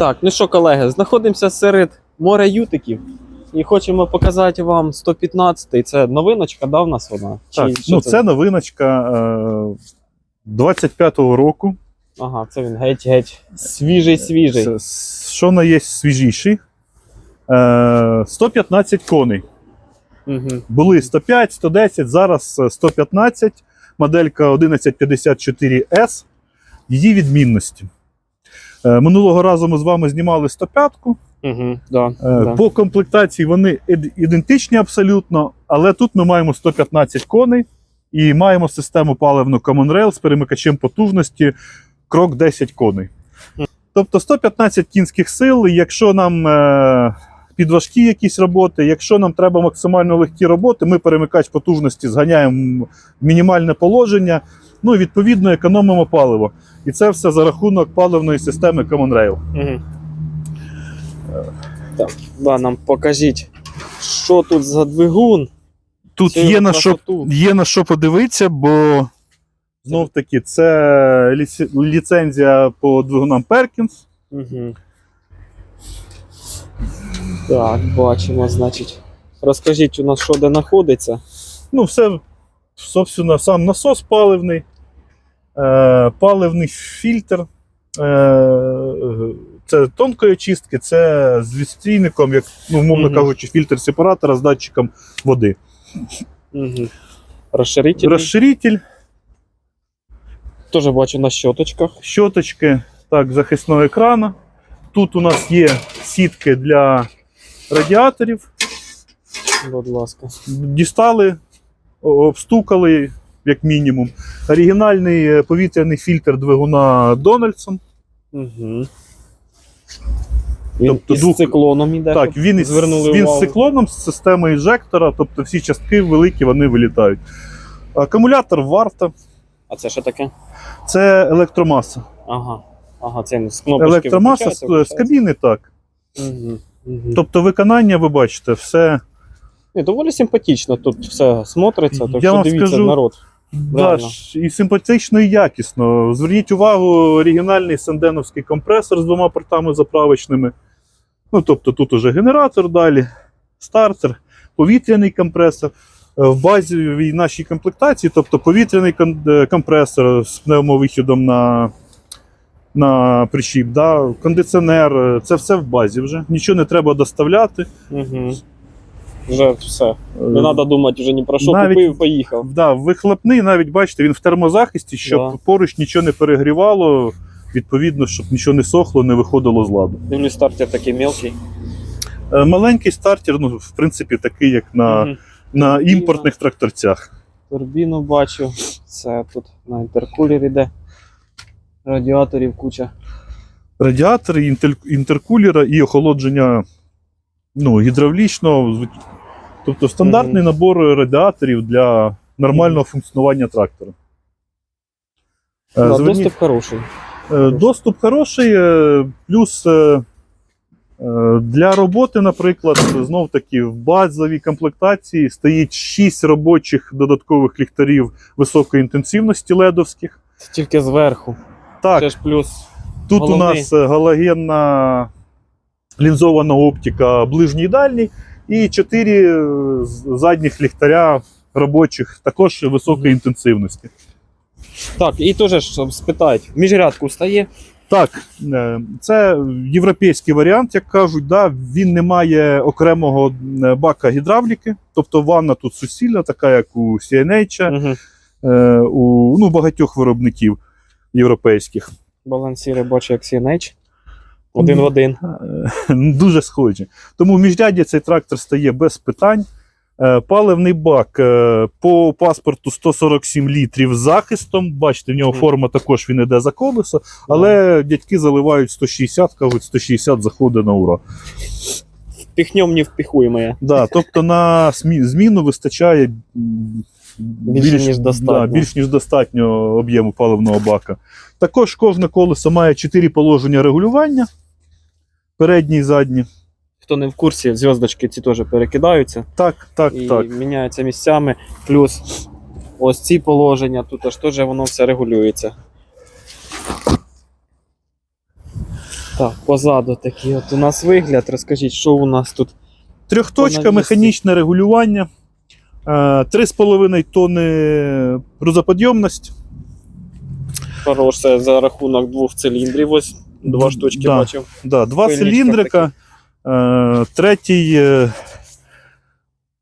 Так, ну що, колеги, знаходимося серед моря ютиків і хочемо показати вам 115-й. Це новиночка, да, в нас вона? Так, що ну це новиночка е, 25-го року. Ага, це він геть-геть. Свіжий, свіжий. Це, що на є свіжіший? Е, 115 коней. Угу. Були 105, 110, зараз е, 115, моделька 1154S. Її відмінності. Е, Минулого разу ми з вами знімали 105-ку. Угу, да, Е, да. По комплектації вони ідентичні абсолютно, але тут ми маємо 115 коней і маємо систему паливну Common Rail з перемикачем потужності крок 10 коней. Тобто 115 кінських сил, якщо нам е, підважкі якісь роботи, якщо нам треба максимально легкі роботи, ми перемикач потужності зганяємо в мінімальне положення, ну і відповідно економимо паливо. І це все за рахунок паливної системи Common Rail. Угу. Так, да, нам покажіть, що тут за двигун. Тут є на, що, є на що подивитися, бо знов таки це ліцензія по двигунам Perkins. Угу. Так, бачимо, значить. Розкажіть у нас, що де знаходиться. Ну, все, собственно, сам насос паливний, е, паливний фільтр. Е, це тонкої очистки, це з відстійником, як, ну, умовно Мгм. кажучи, фільтр сепаратора з датчиком води. Угу. Розширитель. Розширитель, Теж бачу на щоточках. щоточки так, захисного екрана. Тут у нас є сітки для радіаторів. Будь ласка. Дістали, обстукали, як мінімум. Оригінальний е, повітряний фільтр двигуна Дональдсон. Угу. Він Тобто із дух- циклоном іде. Так, він, із, звернули він з циклоном, з системою інжектора, тобто всі частки великі вони вилітають. Акумулятор варта. А це що таке? Це електромаса. Ага. Ага, це з кнопочки Електромаса з, з кабіни, так. Угу. Угу. Тобто виконання, ви бачите, все. Ні, доволі симпатично тут все смотриться, так Я що вам дивіться скажу, народ. Да, Реально. ж, і симпатично, і якісно. Зверніть увагу, оригінальний сенденовський компресор з двома портами заправочними. Ну, тобто тут уже генератор далі, стартер, повітряний компресор. Е, В базовій нашій комплектації, тобто повітряний е, компресор з пневмовихідом на, на причіп, да, кондиціонер, е, це все в базі вже. Нічого не треба доставляти. Угу. Вже все. Не треба думати вже ні про що Навіть- купив, поїхав. Да, вихлопний, навіть бачите, він в термозахисті, щоб Да. поруч нічого не перегрівало, відповідно, щоб нічого не сохло, не виходило з ладу. Дивлюсь, стартер такий мелкий. Е, Маленький стартер, ну, в принципі, такий, як на, Мгм. на імпортних тракторцях. Турбіну бачу. Це тут на інтеркулері йде. Радіаторів куча. Радіатори, інтель- інтеркулера і охолодження ну, гідравлічного. Тобто стандартний набор радіаторів для нормального функціонування трактора. Е, зверніть- доступ хороший. Е, Доступ хороший, е, плюс для роботи, наприклад, знов таки в базовій комплектації стоїть 6 робочих додаткових ліхтарів високої інтенсивності ледовських. Це тільки зверху. Так, Це ж плюс. тут головний. у нас галогенна лінзована оптика ближній і дальній, і 4 задніх ліхтаря робочих також високої інтенсивності. Так, і теж спитають, міжрядку стає. Так, е, це європейський варіант, як кажуть. Да, він не має окремого е, бака гідравліки, тобто ванна тут суцільна, така як у CNH, Угу. е, у ну, багатьох виробників європейських. Балансіри бачу, як CNH. Один в один. Е, Дуже схожі. Тому в міжряді цей трактор стає без питань. Е, Паливний бак е, по паспорту 147 літрів з захистом. Бачите, в нього форма також він іде за колесо, але дядьки заливають 160, кажуть, 160 заходить на ура. Впіхнем не впіхуємо. Да, тобто на зміну вистачає м, Більше, ніж достатньо. Да, більш ніж достатньо об'єму паливного бака. Також кожне колесо має 4 положення регулювання. Передні і задні. Хто не в курсі, зв'язочки ці теж перекидаються Так, так, і так. міняються місцями. Плюс ось ці положення, тут аж теж воно все регулюється. Так, позаду такий от у нас вигляд. Розкажіть, що у нас тут? Трьохточка, механічне регулювання, е, 3,5 тонни грузоподйомність. Хороше за рахунок двох циліндрів. Ось два штучки Да. бачив. Да, два Пильничка циліндрика, е, третій, е,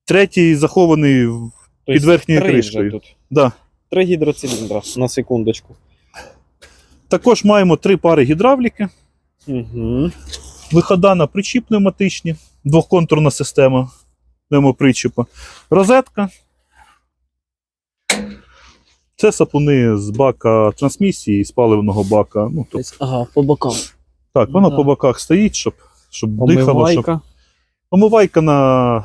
третій захований. в- Під верхньою три кришкою. Тут. Да. Три гідроциліндра на секундочку. Також маємо три пари гідравліки, Угу. вихода на причіп пневматичні, двохконтурна система пневмопричіпа, розетка. Це сапуни з бака трансмісії, з паливного бака. Ну, тобто, Ага, по бокам. так, воно Да. по боках стоїть, щоб, щоб дихало. Щоб... Омивайка. На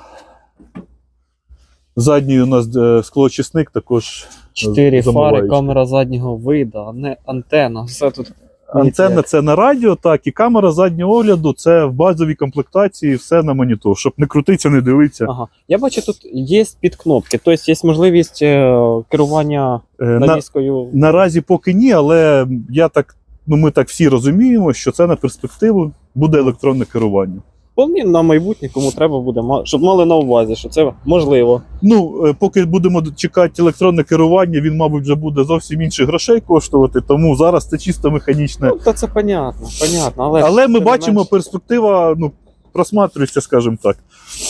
задній у нас склочисник склоочисник також. Чотири фари, камера заднього виду, а не антена. Все тут. Антенна це на радіо, так, і камера заднього огляду це в базовій комплектації, все на монітор, щоб не крутитися, не дивитися. Ага. Я бачу, тут є підкнопки, тобто є можливість е, керування Е, На, навіскою. наразі поки ні, але я так, ну ми так всі розуміємо, що це на перспективу буде електронне керування. Вполне на майбутнє, кому треба буде, щоб мали на увазі, що це можливо. Ну, е, поки будемо чекати електронне керування, він, мабуть, вже буде зовсім інших грошей коштувати, тому зараз це чисто механічне. Ну, та це понятно, понятно. Але, Але ми бачимо, менш, перспектива ну, просматрюється, скажімо так.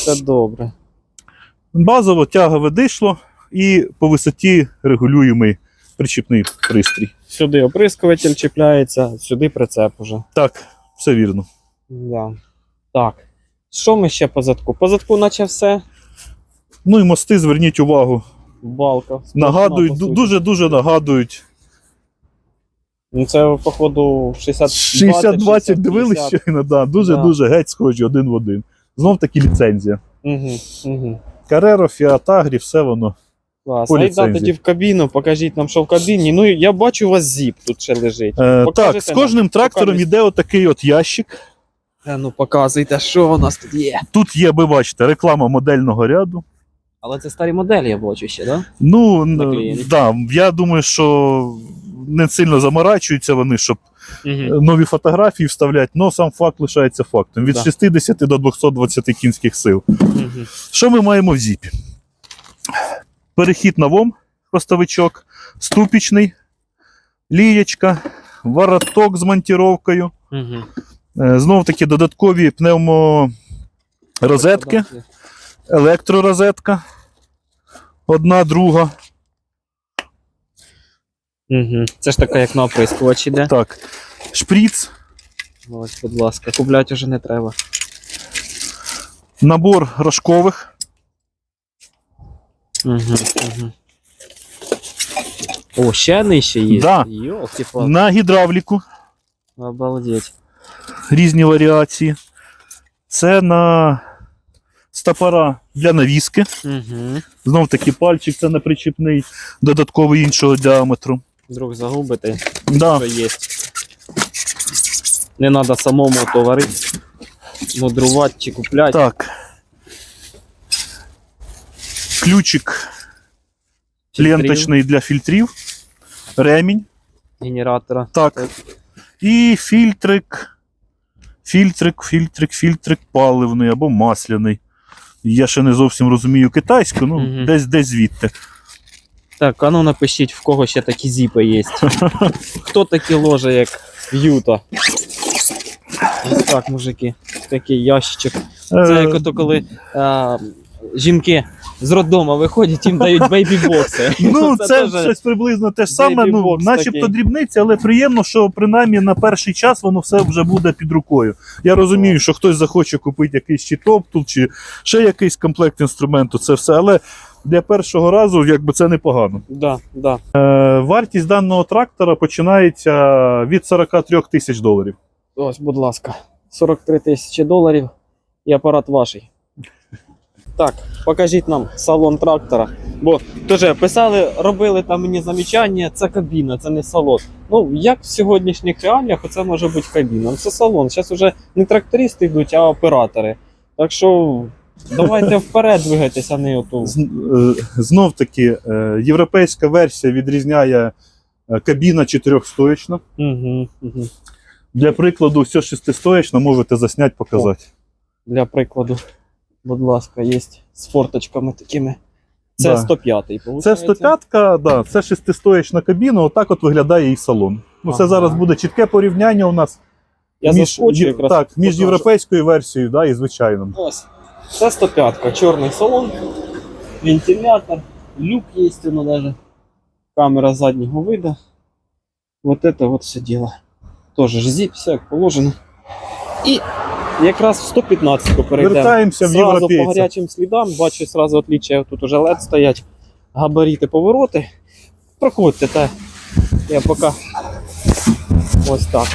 це добре. Базово тягове дишло і по висоті регулюємий причіпний пристрій. Сюди оприскуватель чіпляється, сюди прицеп уже. Так, все вірно. Да. Так. Що ми ще по задку? По задку, наче все. Ну і мости, зверніть увагу. Балка. Нагадують, дуже-дуже нагадують. Ну, це, походу, 60 60-20 дивились щойно, да, дуже-дуже геть схожі один в один. Знов таки ліцензія. Угу, угу. Кареро, Фіат Агрі, все воно. Клас. По А тоді в кабіну, покажіть нам, що в кабіні. Ну, я бачу, у вас зіп тут ще лежить. Е, так, з нам? кожним трактором Покажіть. іде отакий от ящик. А ну показуйте, що у нас тут є. Тут є, ви бачите, реклама модельного ряду. Але це старі моделі, я бачу ще, так? Да? Ну, н- Наклеєні. да, я думаю, що не сильно заморачуються вони, щоб Угу. нові фотографії вставляти, але сам факт лишається фактом. Від Да. 60 до 220 кінських сил. Угу. Що ми маємо в зіпі? Перехід на ВОМ, хвостовичок, ступічний, лієчка, вороток з монтіровкою. Угу. Знов таки додаткові пневморозетки, електророзетка. Одна, друга. Угу. Це ж така, як на оприскувач іде. Так. Шприц, Ось, будь ласка, купляти вже не треба. набор рожкових. Угу. Угу. О, ще нижче є. Да. Йолки На гідравліку Обалдеть. Різні варіації. Це на стопора для навіски. Угу. Знов таки пальчик це не причіпний, додатковий іншого діаметру. Вдруг загубити, Да. що є. Не треба самому то варити, мудрувати чи купляти. Так. Ключик Фільтрів, ленточний для фільтрів. Ремінь. Генератора. Так. Так. І фільтрик. Фільтрик, фільтрик, фільтрик паливний або масляний. Я ще не зовсім розумію китайську, ну Мгм. десь десь звідти. Так, а ну напишіть, в кого ще такі зіпи є. Хто такі ложе, як в Юта? Ось так, мужики. Такий ящичок. Це Е, як ото коли а, жінки з роддома виходять, їм дають бейбі-бокси. Ну, це, теж- щось приблизно те ж саме. Ну, начебто такий. дрібниці, але приємно, що принаймні на перший час воно все вже буде під рукою. Я розумію, що хтось захоче купити якийсь чи топтул, чи ще якийсь комплект інструменту, це все. Але для першого разу якби це непогано. Да, да. Е, вартість даного трактора починається від 43 тисяч доларів. Ось, будь ласка, 43 тисячі доларів і апарат ваший. Так, покажіть нам салон трактора. Бо теж писали, робили там мені замічання, це кабіна, це не салон. Ну, як в сьогоднішніх реаліях, оце може бути кабіна. Ну, Це салон. Зараз вже не трактористи йдуть, а оператори. Так що давайте вперед двигайтеся, а не оту. Е, знов таки, е, європейська версія відрізняє е, кабіна чотирьохстоячна. Угу, угу. Для прикладу, все шестистоячно можете засняти, показати. Для прикладу, будь ласка, є з форточками такими. Це Да. 105-й, Це виходить. 105-ка, да, це шестистоячна кабіна, отак от виглядає і салон. Ну, це Ага. зараз буде чітке порівняння у нас Я між, заскочу якраз. так, між європейською версією да, і звичайним. Ось. Це 105-ка, чорний салон, вентилятор, люк є воно даже. Камера заднього вида. Вот это вот все дело. Тоже ж зіп, все як положено. І якраз 115-ку перейдемо. Вертаємося в Сразу по гарячим слідам, бачу сразу отличие. Тут уже LED стоять, габарити, повороти. Проходьте, та я поки ось так.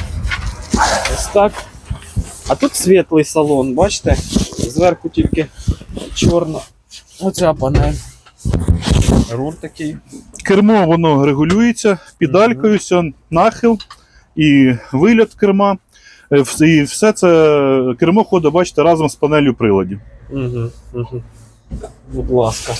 Ось так. А тут світлий салон, бачите? Зверху тільки чорна. Оця панель. Руль такий. Кермо воно регулюється педалькою, все, нахил і виліт керма. Е, І все це кермо ходить, бачите, разом з панелью приладів. Угу, угу. Будь ласка.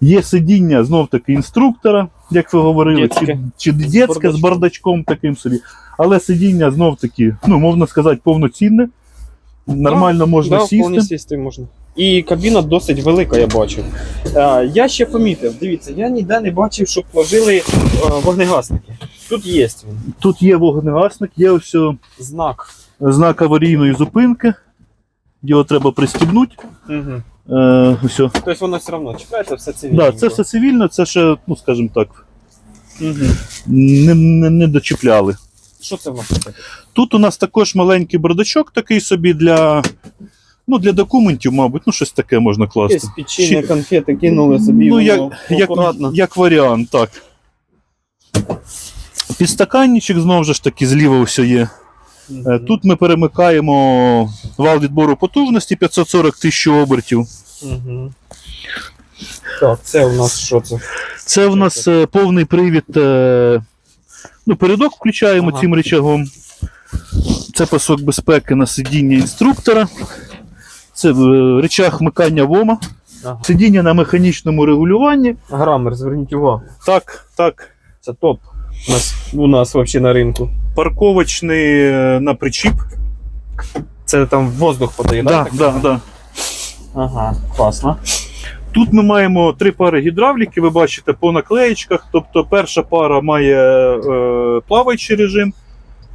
Є сидіння знов таки інструктора, як ви говорили, Дєцьке. чи, чи дєцьке з бардачком. бардачком таким собі. Але сидіння знов таки, ну, можна сказати, повноцінне. Нормально можна да, сісти. сісти можна. І кабіна досить велика, я бачу. Е, я ще помітив, дивіться, я ніде не бачив, щоб вложили е, вогнегасники. Тут є він. Тут є вогнегасник, є ось Знак. знак аварійної зупинки. Його треба пристібнути. Угу. Е, о. Тобто воно все одно чекається, все цивільно. Да, це все цивільно, це ще, ну скажімо так, Угу. не, не, не дочіпляли. Що це в нас таке? Тут у нас також маленький бардачок такий собі для, ну, для документів, мабуть, ну щось таке можна класти. Якесь печення, Чи- конфети кинули собі, Ну, як, як, як варіант, так. Підстаканничок знову ж таки зліва все є. Е, Тут ми перемикаємо вал відбору потужності 540 тисяч обертів. Мгм. Так, це у нас що це? Це в нас е, повний привід. е, Ну, передок включаємо Ага. цим рычагом. Це пасок безпеки на сидіння інструктора. Це е, рычаг вмикання ВОМа. Ага. Сидіння на механічному регулюванні. Грамер, зверніть увагу. Так, так. Це топ. У нас, у нас взагалі на ринку. Парковочний е, на причіп. Це там воздух подає, Да, так? да, да. Ага, класно. Тут ми маємо три пари гідравліки, ви бачите, по наклеєчках. Тобто перша пара має е, плаваючий режим,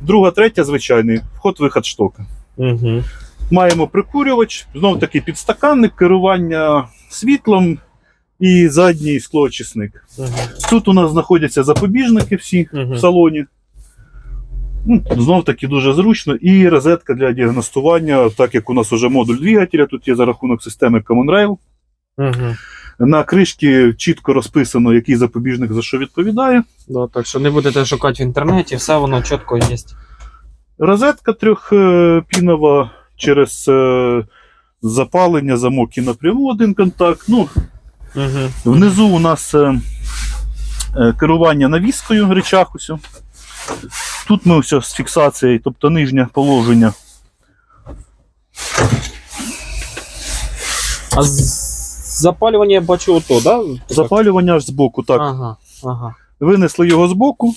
друга, третя звичайний вход-виход штока. Угу. Маємо прикурювач, знов таки підстаканник, керування світлом і задній склоочисник. Угу. Тут у нас знаходяться запобіжники всі Мгм. в салоні. Ну, знов таки дуже зручно. І розетка для діагностування, так як у нас уже модуль двигателя, тут є за рахунок системи Common Rail. Угу. На кришці чітко розписано, який запобіжник за що відповідає. Да, так що не будете шукати в інтернеті, все воно чітко є. Розетка трьохпінова через е, запалення, замок і напряму один контакт. Ну, Угу. Внизу у нас е, е, керування навіскою речах. Усю. Тут ми все з фіксацією, тобто нижнє положення. А з- запалювання я бачу ото, да? Запалювання аж збоку. Так. Ага, ага. Винесли його збоку,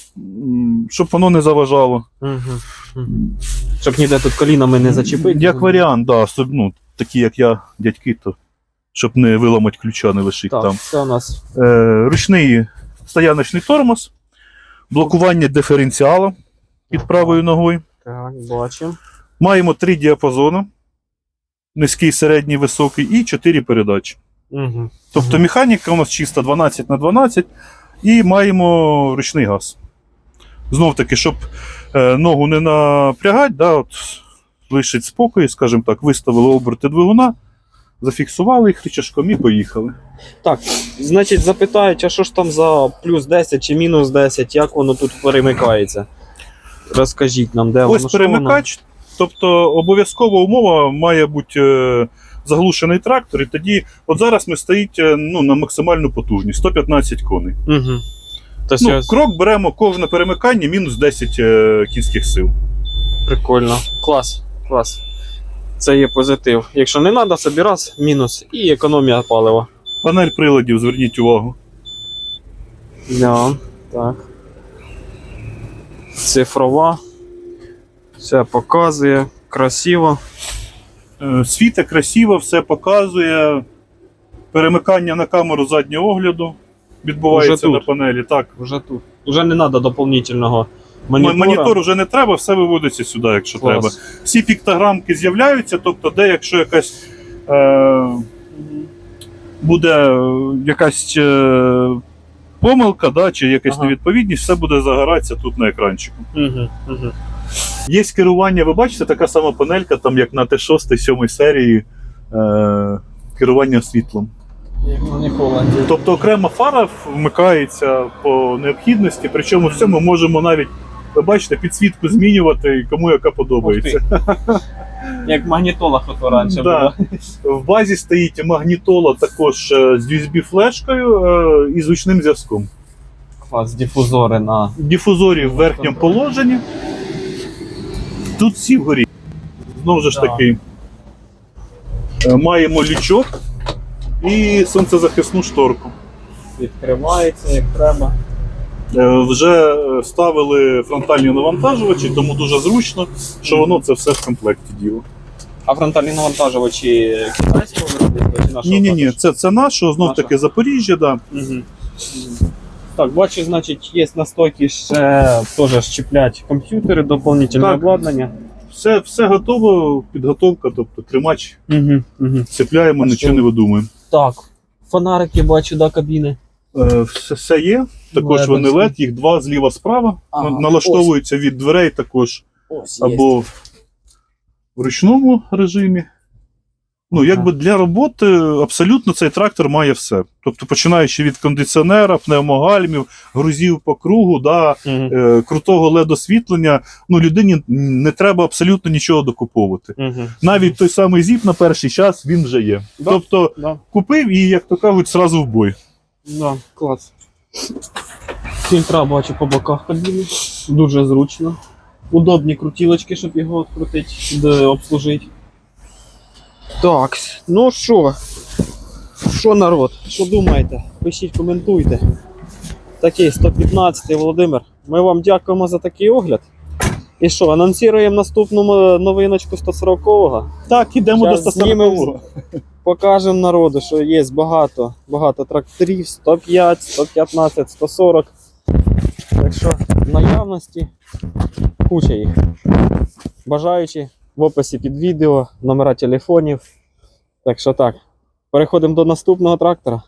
щоб воно не заважало. Угу. Щоб ніде тут колінами не зачепити. Як варіант, да, особ- ну, такі як я, дядьки, то щоб не виламати ключа, не лишити Так, там. це у нас. Е, ручний стояночний тормоз, блокування диференціала під правою ногою. Так, бачимо. Маємо три діапазони: низький, середній, високий і чотири передачі. Угу. Тобто механіка у нас чиста 12 на 12 і маємо ручний газ. Знов таки, щоб е, ногу не напрягати, да, от, лишить спокій, скажімо так, виставили оберти двигуна, зафіксували їх рычажком і поїхали. Так, значить, запитають, а що ж там за плюс 10 чи мінус 10, як воно тут перемикається? Розкажіть нам, де воно Ось що воно? перемикач. Тобто обов'язкова умова має бути е, заглушений трактор, і тоді, от зараз ми стоїть е, ну, на максимальну потужність 115 коней. Угу. Ну, я- крок беремо кожне перемикання мінус 10 е, кінських сил. прикольно. Клас, клас. Це є позитив. Якщо не треба, собі раз, мінус і економія палива. Панель приладів, зверніть увагу. Да, так. цифрова. Все показує, красиво. Е, Світе красиво, все показує. Перемикання на камеру заднього огляду відбувається Уже на панелі. Так. Вже тут. Вже не треба доповнительного монітора. монітор вже не треба, все виводиться сюди, якщо Клас. треба. Всі піктограмки з'являються, тобто, де якщо якась е, буде е, якась е, помилка, да, чи якась Ага. невідповідність, все буде загоратися тут на екранчику. Угу, угу. Є керування, ви бачите, така сама панелька, там як на Т6 7 серії е, керування світлом. Тобто окрема фара вмикається по необхідності, причому в цьому можемо навіть, ви бачите, підсвітку змінювати, кому яка подобається. Як магнітола ото раніше Да. було. В базі стоїть магнітола також е, з USB-флешкою е, і звучним зв'язком. Клас, дифузори на. Дифузорі в верхньому положенні. Тут всі вгорі. Знову ж Да. таки, е, маємо лючок і сонцезахисну шторку. Відкривається як треба. Е, Вже ставили фронтальні навантажувачі, тому дуже зручно, що воно це все в комплекті діло. А фронтальні навантажувачі китайського виробництва чи нашого? Ні, ні, ні, це, це наше, знов таки Запоріжжя, да. Мгм. Так, бачу, значить, є на стойці ще теж щеплять комп'ютери, доповнительне Так. обладнання. Все, все готово, підготовка, тобто тримач Угу, угу. цепляємо, А нічого що? не видумуємо. Так, фонарики бачу, да, кабіни. Е, Все, все є. Також вони. LED, їх два зліва справа. Ага, На- Налаштовуються від дверей також Ось, є. або в ручному режимі. Ну, Ага. якби для роботи абсолютно цей трактор має все. Тобто, починаючи від кондиціонера, пневмогальмів, грузів по кругу, да, Мгм. е, крутого LED-освітлення, ну, людині не треба абсолютно нічого докуповувати. Мгм. Навіть той самий зіп на перший час він вже є. Да. Тобто Да, купив і, як то кажуть, зразу в бой. Да, клас. Фільтра бачу по боках кабіни. Дуже зручно. Удобні крутілочки, щоб його відкрутити, обслужити. Так, ну що? Що народ? Що думаєте? Пишіть, коментуйте. Такий 115 Володимир. Ми вам дякуємо за такий огляд. І що, анонсуємо наступну новиночку 140-го. Так, ідемо до знімемо 140 Покажемо народу, що є багато, багато тракторів 105, 115, 140. Так що в наявності куча їх. Бажаючи в описі під відео, номера телефонів. Так що так. Переходимо до наступного трактора.